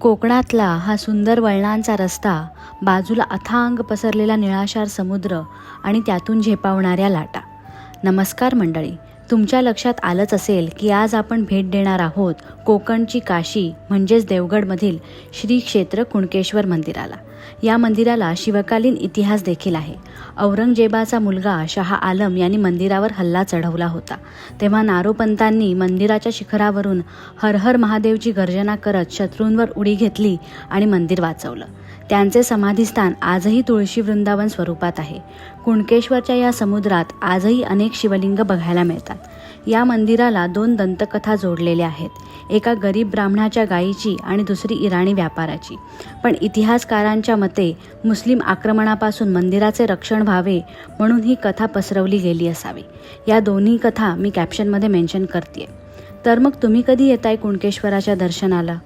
कोकणातला हा सुंदर वळणांचा रस्ता बाजूला अथांग पसरलेला निळाशार समुद्र आणि त्यातून झेपावणाऱ्या लाटा. नमस्कार मंडळी. तुमच्या लक्षात आलंच असेल की आज आपण भेट देणार आहोत कोकणची काशी म्हणजेच देवगडमधील श्री क्षेत्र कुणकेश्वर मंदिराला. या मंदिराला शिवकालीन इतिहास देखील आहे. औरंगजेबाचा मुलगा शहा आलम यांनी मंदिरावर हल्ला चढवला होता. तेव्हा नारोपंतांनी मंदिराच्या शिखरावरून हर हर महादेवची गर्जना करत शत्रूंवर उडी घेतली आणि मंदिर वाचवलं. त्यांचे समाधीस्थान आजही तुळशी वृंदावन स्वरूपात आहे. कुणकेश्वरच्या या समुद्रात आजही अनेक शिवलिंग बघायला मिळतात. या मंदिराला दोन दंतकथा जोडलेल्या आहेत. एका गरीब ब्राह्मणाच्या गायीची आणि दुसरी इराणी व्यापाराची. पण इतिहासकारांच्या मते मुस्लिम आक्रमणापासून मंदिराचे रक्षण व्हावे म्हणून ही कथा पसरवली गेली असावी. या दोन्ही कथा मी कॅप्शनमध्ये मेन्शन करते तर मग तुम्ही कधी येताय कुणकेश्वराच्या दर्शनाला?